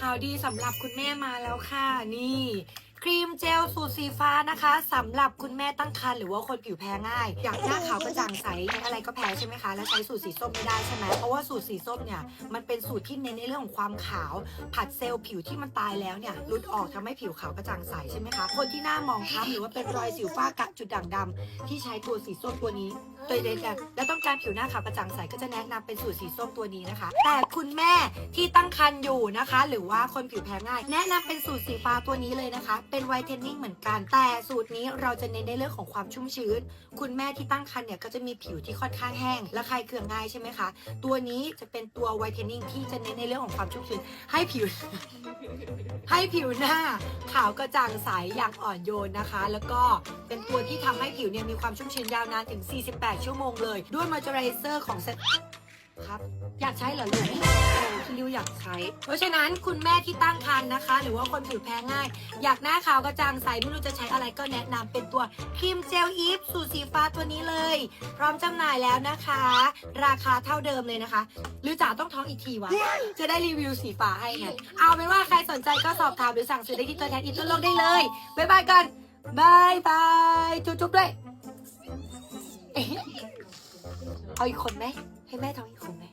ข่าวดีสำหรับคุณแม่มาแล้วค่ะ นี่ ครี มเจลสูตรสีฟ้านะคะสำหรับคุณแม่ตั้งครรภ์หรือว่าคนผิวแพ้ง่าย อยากหน้าขาวกระจ่างใสใช้อะไรก็แพ้ใช่ไหมคะ แล้วใช้สูตรสีส้มไม่ได้ใช่ไหมเพราะว่าสูตรสีส้มเนี่ยมันเป็นสูตรที่เน้นในเรื่องของความขาว ผัดเซลล์ผิวที่มันตายแล้วเนี่ยหลุดออกทำให้ผิวขาวกระจ่างใสใช่ไหมคะ คนที่หน้ามองคล้ำหรือว่าเป็นรอยสิวฝ้ากระจุดด่างดำที่ใช้ตัวสีส้มตัวนี้ตัวเด็กและต้องการผิวหน้าขาวกระจ่างใสก็จะแนะนำเป็นสูตรสีส้มตัวนี้นะคะ แต่คุณแม่ที่ตั้งครรภ์อยู่นะคะ หรือว่าคนผิวแพ้ง่าย แนะนำเป็นสูตรสีฟ้าตัวนี้เลยนะคะ เป็นไวเทนนิ่งเหมือนกัน แต่สูตรนี้เราจะเน้นในเรื่องของความชุ่มชื้น คุณแม่ที่ตั้งครรภ์เนี่ยก็จะมีผิวที่ค่อนข้างแห้ง และใครเคืองง่ายใช่ไหมคะ ตัวนี้จะเป็นตัวไวทเทนนิ่งที่จะเน้นในเรื่องของความชุ่มชื้น ให้ผิว ให้ผิวหน้า ขาวกระจ่างใสอย่างอ่อนโยนนะคะ แล้วก็เป็นตัวที่ทำให้ผิวเนี่ยมีความชุ่มชื้นยาวนานถึง 48 ชั่วโมงเลย ด้วยมอยเจอไรเซอร์ของเซตครับ อยากใช้เหรอลูกโอยากใช้ เพราะฉะนั้นคุณแม่ที่ตั้งครรภ์นะคะ หรือว่าคนผิวแพ้ง่าย อยากหน้าขาวกระจ่างใสไม่รู้จะใช้อะไรก็แนะนำเป็นตัวครีมเจลอีฟสูตรสีฟ้าตัวนี้เลย พร้อมจำหน่ายแล้วนะคะ ราคาเท่าเดิมเลยนะคะ หรือจ๋าต้องท้องอีกทีวะจะได้รีวิวสีฟ้าให้ไงเอาเป็นว่าใครสนใจก็สอบถามหรือสั่งซื้อได้ที่ตัวแทนอินเตอร์โลกได้เลยบ๊ายบายกันบายบายจุ๊บๆด้วยเอ๊ะเอาอีกคนไหมให้แม่ท้องอีกคนไหม